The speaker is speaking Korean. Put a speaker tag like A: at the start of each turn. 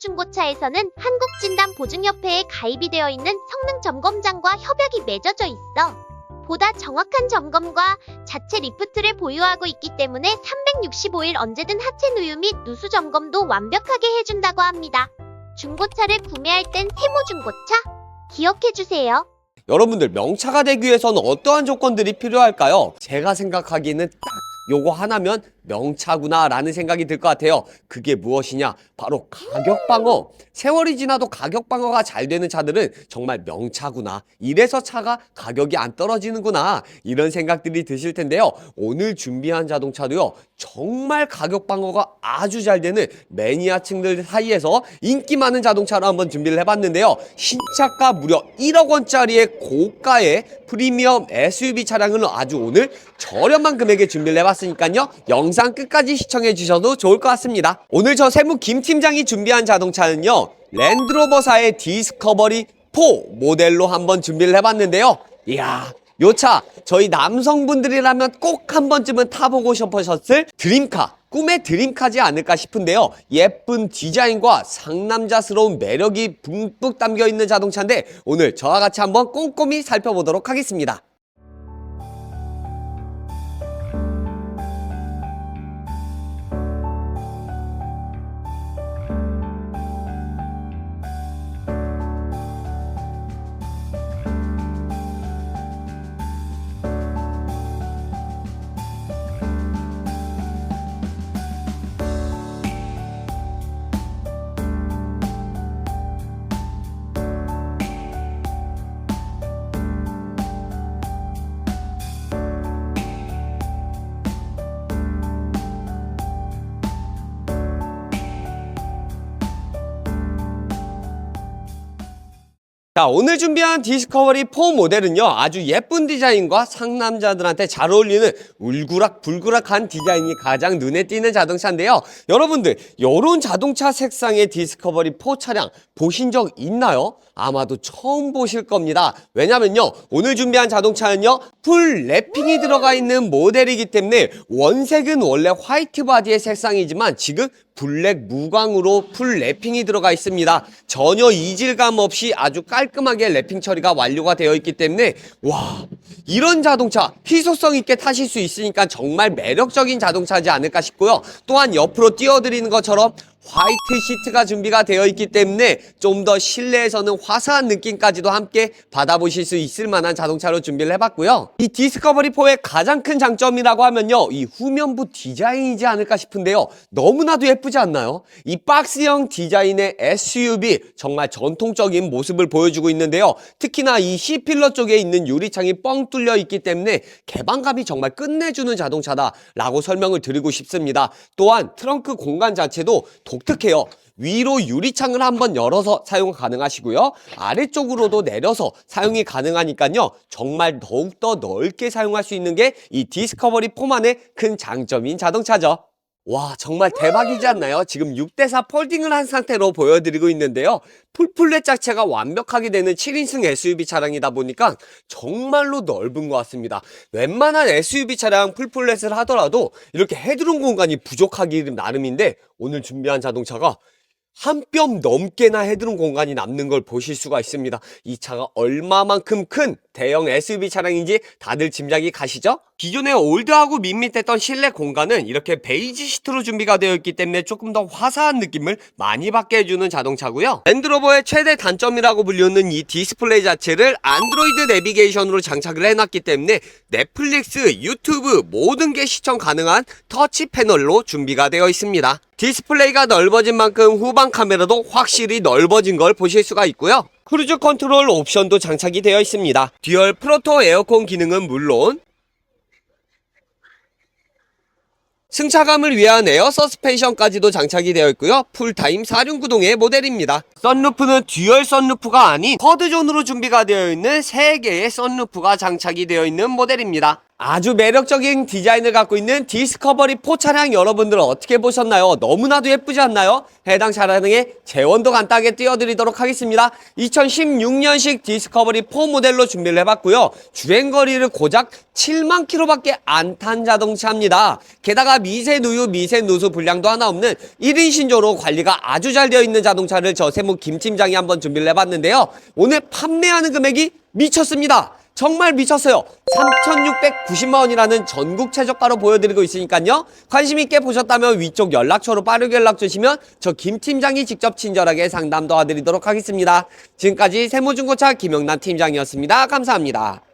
A: 중고차에서는 한국진단 보증협회에 가입이 되어 있는 성능 점검장과 협약이 맺어져 있어. 보다 정확한 점검과 자체 리프트를 보유하고 있기 때문에 365일 언제든 하체 누유 및 누수 점검도 완벽하게 해준다고 합니다. 중고차를 구매할 땐 세모 중고차 기억해주세요.
B: 여러분들 명차가 되기 위해서는 어떠한 조건들이 필요할까요? 제가 생각하기에는 딱 요거 하나면 명차구나 라는 생각이 들 것 같아요. 그게 무엇이냐? 바로 가격 방어. 세월이 지나도 가격 방어가 잘 되는 차들은 정말 명차구나. 이래서 차가 가격이 안 떨어지는구나. 이런 생각들이 드실 텐데요. 오늘 준비한 자동차도요. 정말 가격 방어가 아주 잘 되는 매니아층들 사이에서 인기 많은 자동차로 한번 준비를 해봤는데요. 신차가 무려 1억 원짜리의 고가의 프리미엄 SUV 차량을 아주 오늘 저렴한 금액에 준비를 해봤으니까요. 영상 끝까지 시청해 주셔도 좋을 것 같습니다. 오늘 저 세무 김 팀장이 준비한 자동차는요. 랜드로버사의 디스커버리 4 모델로 한번 준비를 해봤는데요. 이야, 요 차 저희 남성분들이라면 꼭 한 번쯤은 타보고 싶으셨을 드림카 꿈의 드림카지 않을까 싶은데요 예쁜 디자인과 상남자스러운 매력이 듬뿍 담겨 있는 자동차인데 오늘 저와 같이 한번 꼼꼼히 살펴보도록 하겠습니다 자 오늘 준비한 디스커버리 4 모델은요 아주 예쁜 디자인과 상남자들한테 잘 어울리는 울그락불그락한 디자인이 가장 눈에 띄는 자동차인데요 여러분들 요런 자동차 색상의 디스커버리 4 차량 보신 적 있나요? 아마도 처음 보실 겁니다 왜냐면요 오늘 준비한 자동차는요 풀 랩핑이 들어가 있는 모델이기 때문에 원색은 원래 화이트 바디의 색상이지만 지금 블랙 무광으로 풀 랩핑이 들어가 있습니다. 전혀 이질감 없이 아주 깔끔하게 랩핑 처리가 완료가 되어 있기 때문에 와 이런 자동차 희소성 있게 타실 수 있으니까 정말 매력적인 자동차지 않을까 싶고요. 또한 옆으로 띄워드리는 것처럼 화이트 시트가 준비가 되어 있기 때문에 좀 더 실내에서는 화사한 느낌까지도 함께 받아보실 수 있을 만한 자동차로 준비를 해봤고요. 이 디스커버리 4의 가장 큰 장점이라고 하면요. 이 후면부 디자인이지 않을까 싶은데요. 너무나도 예쁘지 않나요? 이 박스형 디자인의 SUV 정말 전통적인 모습을 보여주고 있는데요. 특히나 이 C필러 쪽에 있는 유리창이 뻥 뚫려 있기 때문에 개방감이 정말 끝내주는 자동차다라고 설명을 드리고 싶습니다. 또한 트렁크 공간 자체도 독특해요. 위로 유리창을 한번 열어서 사용 가능하시고요. 아래쪽으로도 내려서 사용이 가능하니까요. 정말 더욱더 넓게 사용할 수 있는 게 이 디스커버리 4만의 큰 장점인 자동차죠. 와 정말 대박이지 않나요? 지금 6대4 폴딩을 한 상태로 보여드리고 있는데요. 풀플랫 자체가 완벽하게 되는 7인승 SUV 차량이다 보니까 정말로 넓은 것 같습니다. 웬만한 SUV 차량 풀플랫을 하더라도 이렇게 헤드룸 공간이 부족하기 나름인데 오늘 준비한 자동차가 한뼘 넘게나 헤드룸 공간이 남는 걸 보실 수가 있습니다. 이 차가 얼마만큼 큰 대형 SUV 차량인지 다들 짐작이 가시죠? 기존에 올드하고 밋밋했던 실내 공간은 이렇게 베이지 시트로 준비가 되어 있기 때문에 조금 더 화사한 느낌을 많이 받게 해주는 자동차고요. 랜드로버의 최대 단점이라고 불리는 이 디스플레이 자체를 안드로이드 내비게이션으로 장착을 해놨기 때문에 넷플릭스, 유튜브 모든 게 시청 가능한 터치 패널로 준비가 되어 있습니다. 디스플레이가 넓어진 만큼 후방 카메라도 확실히 넓어진 걸 보실 수가 있고요. 크루즈 컨트롤 옵션도 장착이 되어 있습니다. 듀얼 프로토 에어컨 기능은 물론 승차감을 위한 에어 서스펜션까지도 장착이 되어 있고요. 풀타임 4륜구동의 모델입니다. 썬루프는 듀얼 썬루프가 아닌 커드존으로 준비가 되어 있는 3개의 썬루프가 장착이 되어 있는 모델입니다. 아주 매력적인 디자인을 갖고 있는 디스커버리 4 차량 여러분들 어떻게 보셨나요? 너무나도 예쁘지 않나요? 해당 차량의 재원도 간단하게 띄워드리도록 하겠습니다. 2016년식 디스커버리 4 모델로 준비를 해봤고요. 주행거리를 고작 7만 킬로밖에 안 탄 자동차입니다. 게다가 미세 누유, 미세 누수 불량도 하나 없는 1인 신조로 관리가 아주 잘 되어 있는 자동차를 저 세무 김 팀장이 한번 준비를 해봤는데요. 오늘 판매하는 금액이 미쳤습니다. 정말 미쳤어요. 3,690만 원이라는 전국 최저가로 보여드리고 있으니까요. 관심 있게 보셨다면 위쪽 연락처로 빠르게 연락 주시면 저 김 팀장이 직접 친절하게 상담 도와드리도록 하겠습니다. 지금까지 세무중고차 김영남 팀장이었습니다. 감사합니다.